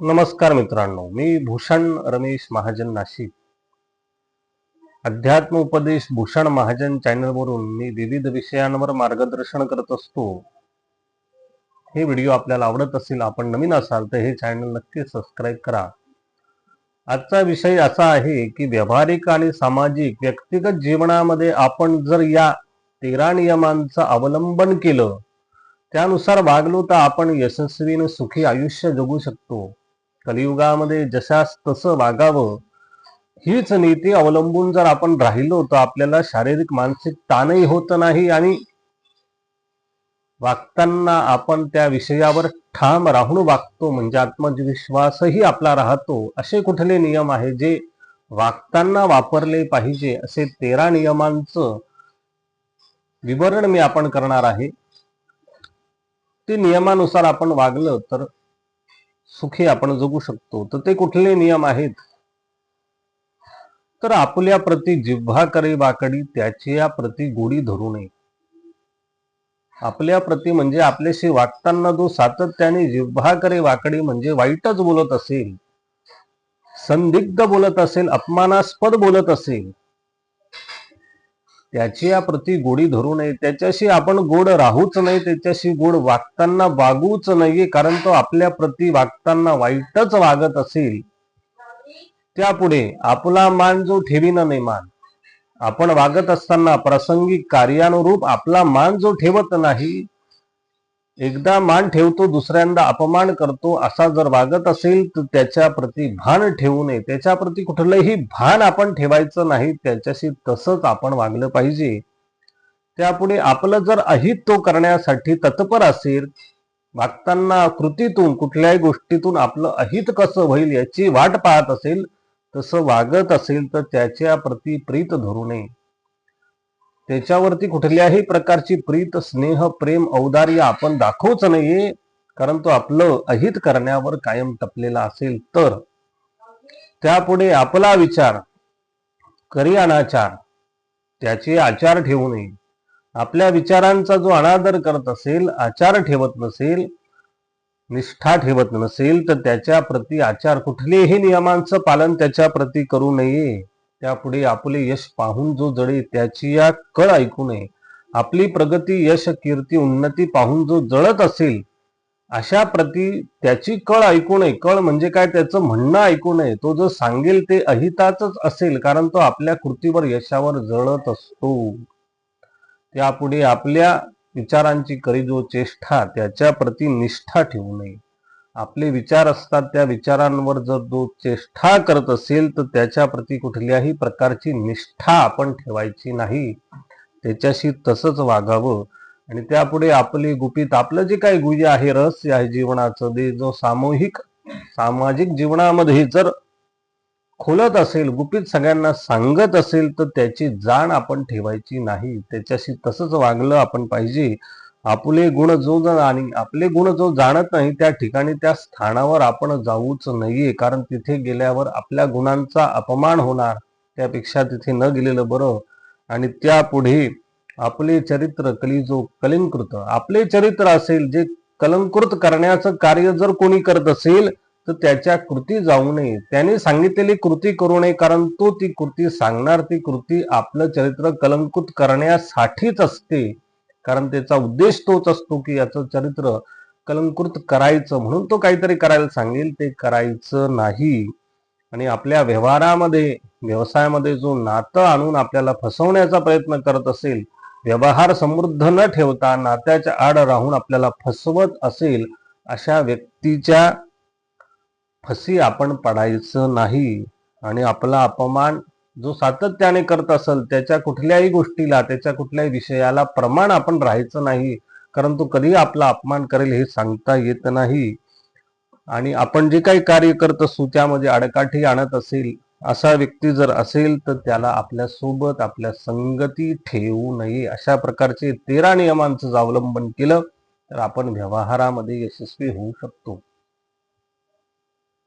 नमस्कार मित्रांनो मी भूषण रमेश महाजन नाशिक. अध्यात्म उपदेश भूषण महाजन चॅनलवरून मी विविध विषयांवर मार्गदर्शन करत असतो. हे व्हिडिओ आपल्याला आवडत असेल आपण नवीन असाल तर हे चॅनल नक्की सबस्क्राईब करा. आजचा विषय असा आहे की व्यावहारिक आणि सामाजिक व्यक्तिगत जीवनामध्ये आपण जर या तेरा नियमांचं अवलंबन केलं त्यानुसार वागलो तर आपण यशस्वीने सुखी आयुष्य जगू शकतो. कलियुगामध्ये जशास तसं वागावं हीच नीती अवलंबून जर आपण राहिलो तर आपल्याला शारीरिक मानसिक ताणही होत नाही आणि वागताना आपण त्या विषयावर ठाम राहून वागतो म्हणजे आत्मविश्वासही आपला राहतो. असे कुठले नियम आहे जे वागताना वापरले पाहिजे असे तेरा नियमांचं विवरण मी आपण करणार आहे. ते नियमानुसार आपण वागलं तर सुखी आपण जगू शकतो तर ते कुठले नियम आहेत? तर आपल्या प्रती जिव्हा करे वाकडी त्याची या प्रती गोडी धरू नये. आपल्या प्रती म्हणजे आपल्याशी वागताना जो सातत्याने जिव्हा करे वाकडी म्हणजे वाईटच बोलत असेल संदिग्ध बोलत असेल अपमानास्पद बोलत असेल त्याची या प्रती गोडी धरू नये. त्याच्याशी आपण गोड राहूच नाही. त्याच्याशी गोड वागताना वागूच नाहीये. कारण तो आपल्या प्रती वागताना वाईटच वागत असेल त्यापुढे आपला मान जो ठेवीन नाही मान. आपण वागत असताना प्रासंगिक कार्यानुरूप आपला मान जो ठेवत नाही एकदा मान ठेवतो दुसऱ्यांदा अपमान करतो असा जर वागत असेल तर त्याच्या प्रती भान ठेवू नये. त्याच्या प्रती कुठलंही भान आपण ठेवायचं नाही. त्याच्याशी तसंच आपण वागलं पाहिजे. त्यापुढे आपलं जर अहित तो करण्यासाठी तत्पर असेल वागताना कृतीतून कुठल्याही गोष्टीतून आपलं अहित कसं होईल याची वाट पाहत असेल तसं वागत असेल तर त्याच्या प्रती प्रीत धरू नये. त्याच्यावरती कुठल्याही प्रकारची प्रीत स्नेह प्रेम औदार्य आपण दाखवूच नाहीये. कारण तो आपलं अहित करण्यावर कायम टपलेला असेल तर. त्यापुढे आपला विचार करी अनाचार त्याचे आचार ठेवू नये. आपल्या विचारांचा जो अनादर करत असेल आचार ठेवत नसेल निष्ठा ठेवत नसेल तर त्याच्या प्रती आचार कुठलेही नियमांचं पालन त्याच्या प्रती करू नये. त्यापुढे आपले यश पाहून जो जळे त्याची या कळ ऐकू नये. आपली प्रगती यश कीर्ती उन्नती पाहून जो जळत असेल अशा प्रती त्याची कळ ऐकू नये. कळ म्हणजे काय? त्याचं म्हणणं ऐकू नये. तो जो सांगेल ते अहिताच असेल कारण तो आपल्या कृतीवर यशावर जळत असतो. त्यापुढे आपल्या विचारांची करी जो चेष्टा त्याच्या प्रती निष्ठा ठेवू नये. आपले विचार असतात त्या विचारांवर जर जो चेष्टा करत असेल तर त्याच्या प्रती कुठल्याही प्रकारची निष्ठा आपण ठेवायची नाही. त्याच्याशी तसंच वागावं. आणि त्यापुढे आपली गुपित आपलं जे काही गुह्य आहे रहस्य आहे जीवनाचं ते जो सामूहिक सामाजिक जीवनामध्ये जर खोलत असेल गुपित सगळ्यांना सांगत असेल तर त्याची जाण आपण ठेवायची नाही. त्याच्याशी तसंच वागलं आपण पाहिजे. आपले गुण जो आणि आपले गुण जो जाणत नाही त्या ठिकाणी त्या स्थानावर आपण जाऊच नाहीये. कारण तिथे गेल्यावर आपल्या गुणांचा अपमान होणार त्यापेक्षा तिथे न गेलेलं बरं. आणि त्यापुढे आपले चरित्र कली जो कलिंकृत आपले चरित्र असेल जे कलंकृत करण्याचं कार्य जर कोणी करत असेल तर त्याच्या कृती जाऊ नये. त्याने सांगितलेली कृती करू नये कारण तो ती कृती सांगणार. ती कृती आपलं चरित्र कलंकृत करण्यासाठीच असते. कारण त्याचा उद्देश तोच असतो की याचं चरित्र कलंकृत करायचं म्हणून तो काहीतरी करायला सांगेल. ते करायचं नाही. आणि आपल्या व्यवहारामध्ये व्यवसायामध्ये जो नातं आणून आपल्याला फसवण्याचा प्रयत्न करत असेल व्यवहार समृद्ध न ठेवता नात्याच्या आड राहून आपल्याला फसवत असेल अशा व्यक्तीच्या फसी आपण पडायचं नाही. आणि आपला अपमान जो सातत्याने करत असेल त्याच्या कुठल्याही गोष्टीला त्याच्या कुठल्याही विषयाला प्रमाण आपण राहायचं नाही. कारण तो कधी आपला अपमान करेल हे सांगता येत नाही. आणि आपण जे काही कार्य करत असू त्यामध्ये अडकाठी आणत असेल असा व्यक्ती जर असेल तर त्याला आपल्यासोबत आपल्या संगती ठेवू नये. अशा प्रकारचे तेरा नियमांचं अवलंबन केलं तर आपण व्यवहारामध्ये यशस्वी होऊ शकतो.